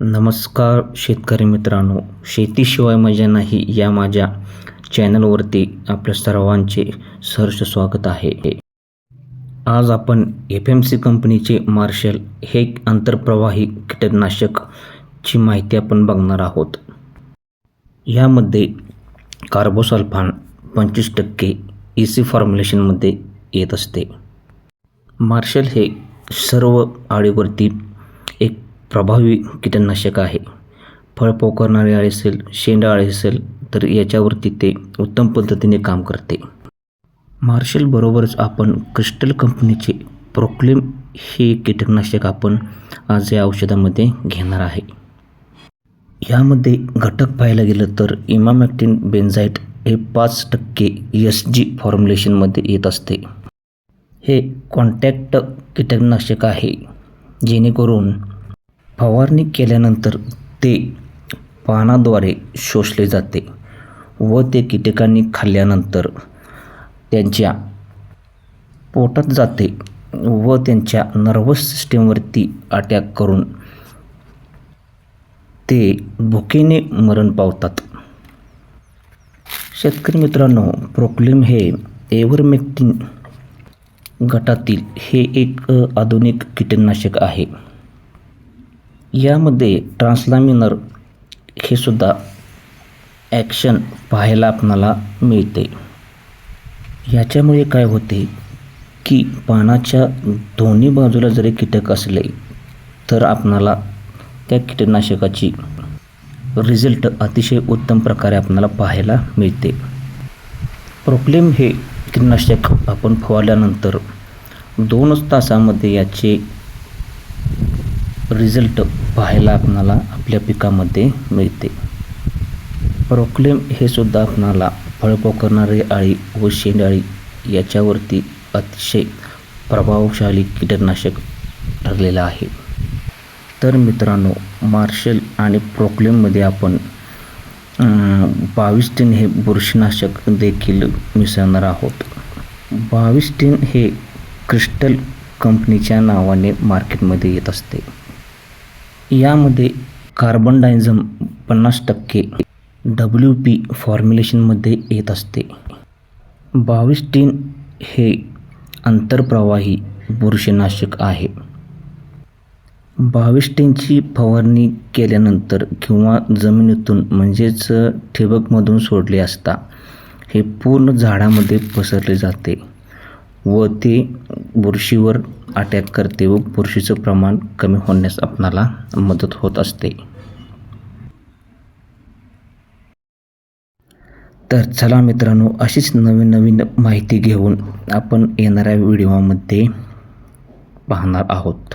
नमस्कार शेतकरी मित्रांनो. शेतीशिवाय मजा नाही या माझ्या चॅनलवरती आपल्या सर्वांचे सहर्ष स्वागत आहे. आज आपण एफ एम सी कंपनीचे मार्शल हे आंतरप्रवाही आंतरप्रवाही कीटकनाशकची माहिती आपण बघणार आहोत. यामध्ये कार्बोसल्फान पंचवीस टक्के ई सी फॉर्म्युलेशनमध्ये येत असते. मार्शल हे सर्व आळीवरती प्रभावी कीटकनाशक आहे. फळ पोखरणारी आळी असेल शेंड आळी असेल तर याच्यावरती ते उत्तम पद्धतीने काम करते. मार्शलबरोबरच आपण क्रिस्टल कंपनीचे प्रोक्लेम हे कीटकनाशक आपण आज या औषधामध्ये घेणार आहे. यामध्ये घटक पाहायला गेलं तर इमामॅक्टिन बेन्झाईट हे पाच टक्के एस जी फॉर्म्युलेशनमध्ये येत असते. हे कॉन्टॅक्ट कीटकनाशक आहे. जेणेकरून फवारणी केल्यानंतर ते पानाद्वारे शोषले जाते व ते कीटकांनी खाल्ल्यानंतर त्यांच्या पोटात जाते व त्यांच्या नर्वस सिस्टीमवरती अटॅक करून ते भुकेने मरण पावतात. शेतकरी मित्रांनो प्रोक्लेम हे एव्हरमेक्टिन गटातील हे एक आधुनिक कीटकनाशक आहे. यामध्ये ट्रान्सलामिनर हे सुद्धा ॲक्शन पाहायला आपणाला मिळते. याच्यामुळे काय होते की पानाच्या दोन्ही बाजूला जरी कीटक असले तर आपणाला त्या कीटकनाशकाची रिझल्ट अतिशय उत्तम प्रकारे आपणाला पाहायला मिळते. प्रोक्लेम हे कीटकनाशक आपण फवारल्यानंतर दोनच तासामध्ये याचे रिझल्ट पाहायला आपणाला आपल्या पिकामध्ये मिळते. प्रोक्लेम हे सुद्धा आपणाला फळ पोखरणारी आळी व शेंडाळी याच्यावरती अतिशय प्रभावशाली कीटकनाशक ठरलेलं आहे. तर मित्रांनो मार्शल आणि प्रोक्लेममध्ये आपण बाविस्टीन बावीस हे बुरशीनाशक देखील मिसळणार आहोत. बावीस हे क्रिस्टल कंपनीच्या नावाने मार्केटमध्ये येत असते. यामध्ये कार्बन डायझम पन्नास टक्के डब्ल्यू पी फॉर्म्युलेशनमध्ये येत असते. बावीस टीन हे आंतरप्रवाही बुरशीनाशक आहे. बावीस टीनची फवारणी केल्यानंतर किंवा जमिनीतून म्हणजेच ठिबकमधून सोडले असता हे पूर्ण झाडामध्ये पसरले जाते. व ते बुरशीवर अटॅक करते व बुरशीचं प्रमाण कमी होण्यास आपणाला मदत होत असते. तर चला मित्रांनो अशीच नवीन नवीन माहिती घेऊन आपण येणाऱ्या व्हिडिओमध्ये पाहणार आहोत.